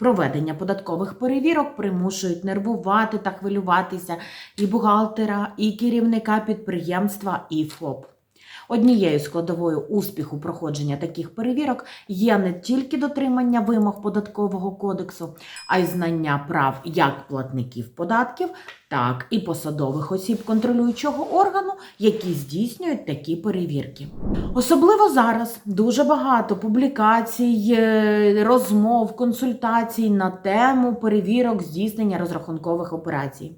Проведення податкових перевірок примушують нервувати та хвилюватися і бухгалтера, і керівника підприємства, і ФОП. Однією складовою успіху проходження таких перевірок є не тільки дотримання вимог податкового кодексу, а й знання прав як платників податків, так і посадових осіб контролюючого органу, які здійснюють такі перевірки. Особливо зараз дуже багато публікацій, е, розмов, консультацій на тему перевірок здійснення розрахункових операцій.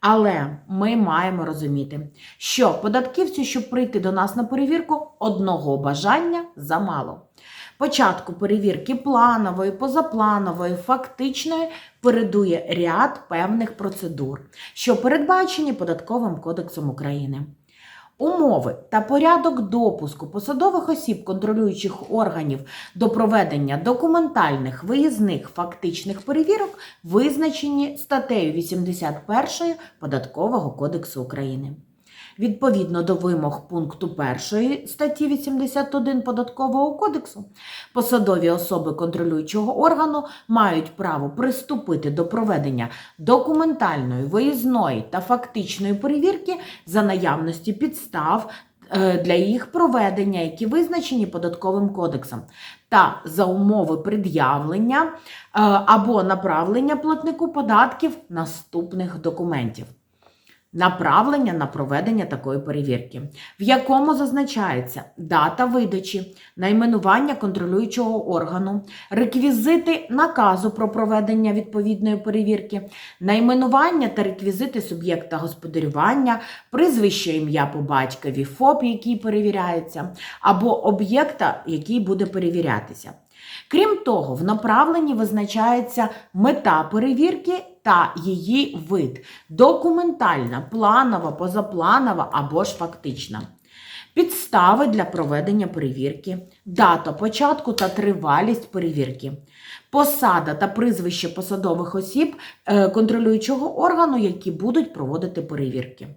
Але ми маємо розуміти, що податківцю, щоб прийти до нас на перевірку, одного бажання замало. Початку перевірки планової, позапланової, фактичної передує ряд певних процедур, що передбачені Податковим кодексом України. Умови та порядок допуску посадових осіб контролюючих органів до проведення документальних виїзних фактичних перевірок визначені статтею 81 Податкового кодексу України. Відповідно до вимог пункту 1 статті 81 Податкового кодексу, посадові особи контролюючого органу мають право приступити до проведення документальної, виїзної та фактичної перевірки за наявності підстав е, для їх проведення, які визначені податковим кодексом, та за умови пред'явлення е, або направлення платнику податків наступних документів. Направлення на проведення такої перевірки, в якому зазначається дата видачі, найменування контролюючого органу, реквізити наказу про проведення відповідної перевірки, найменування та реквізити суб'єкта господарювання, прізвище ім'я по батькові ФОП, який перевіряється, або об'єкта, який буде перевірятися. Крім того, в направленні визначається мета перевірки та її вид документальна, планова, позапланова або ж фактична. Підстави для проведення перевірки, дата початку та тривалість перевірки, посада та прізвище посадових осіб е, контролюючого органу, які будуть проводити перевірки.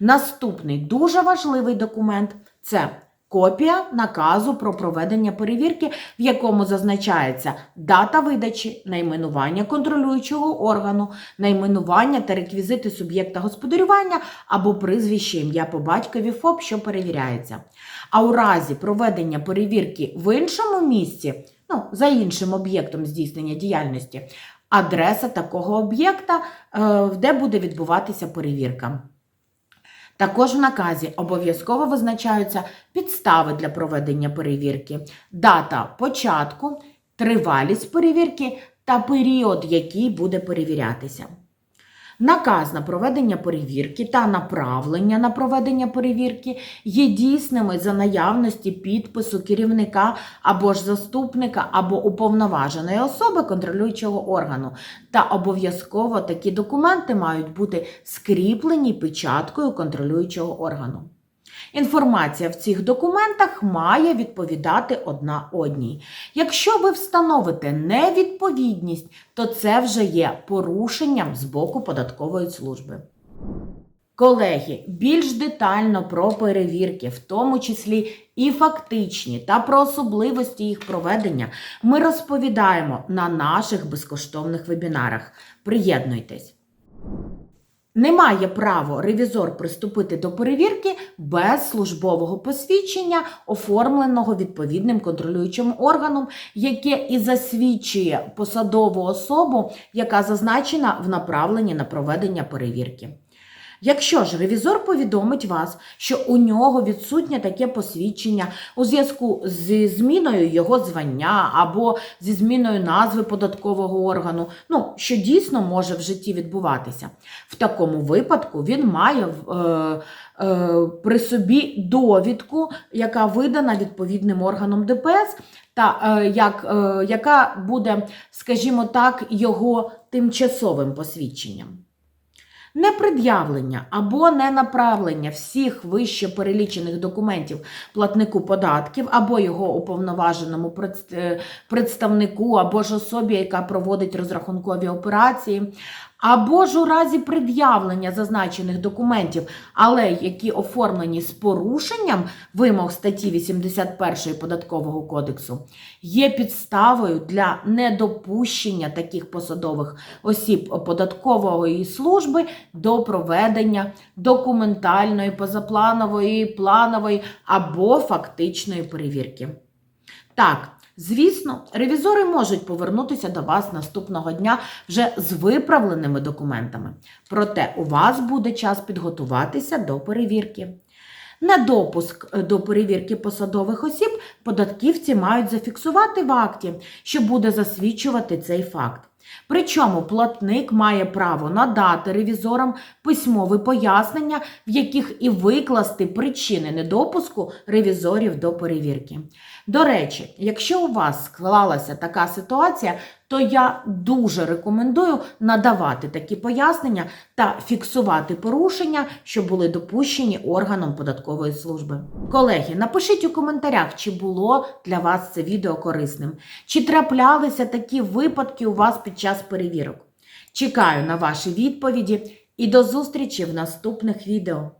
Наступний дуже важливий документ це копія наказу про проведення перевірки, в якому зазначається дата видачі, найменування контролюючого органу, найменування та реквізити суб'єкта господарювання або прізвище ім'я по батькові ФОП, що перевіряється. А у разі проведення перевірки в іншому місці, ну, за іншим об'єктом здійснення діяльності, адреса такого об'єкта, е, де буде відбуватися перевірка. Також в наказі обов'язково визначаються підстави для проведення перевірки, дата початку, тривалість перевірки та період, який буде перевірятися. Наказ на проведення перевірки та направлення на проведення перевірки є дійсними за наявності підпису керівника або ж заступника, або уповноваженої особи контролюючого органу. Та обов'язково такі документи мають бути скріплені печаткою контролюючого органу. Інформація в цих документах має відповідати одна одній. Якщо ви встановите невідповідність, то це вже є порушенням з боку податкової служби. Колеги, більш детально про перевірки, в тому числі і фактичні, та про особливості їх проведення, ми розповідаємо на наших безкоштовних вебінарах. Приєднуйтесь! Не має право ревізор приступити до перевірки без службового посвідчення, оформленого відповідним контролюючим органом, яке і засвідчує посадову особу, яка зазначена в направленні на проведення перевірки. Якщо ж ревізор повідомить вас, що у нього відсутнє таке посвідчення у зв'язку зі зміною його звання або зі зміною назви податкового органу, ну що дійсно може в житті відбуватися, в такому випадку він має е, е, при собі довідку, яка видана відповідним органом ДПС, та е, як, е, яка буде, скажімо так, його тимчасовим посвідченням. Непред'явлення або ненаправлення всіх вище перелічених документів платнику податків або його уповноваженому е, представнику або ж особі, яка проводить розрахункові операції, або ж у разі пред'явлення зазначених документів, але які оформлені з порушенням вимог статті 81 Податкового кодексу, є підставою для недопущення таких посадових осіб податкової служби до проведення документальної, позапланової, планової або фактичної перевірки. Так, звісно, ревізори можуть повернутися до вас наступного дня вже з виправленими документами. Проте у вас буде час підготуватися до перевірки. На допуск до перевірки посадових осіб податківці мають зафіксувати в акті, що буде засвідчувати цей факт. Причому платник має право надати ревізорам письмові пояснення, в яких і викласти причини недопуску ревізорів до перевірки. До речі, якщо у вас склалася така ситуація, то я дуже рекомендую надавати такі пояснення та фіксувати порушення, що були допущені органом податкової служби. Колеги, напишіть у коментарях, чи було для вас це відео корисним, чи траплялися такі випадки у вас під час перевірок. Чекаю на ваші відповіді і до зустрічі в наступних відео.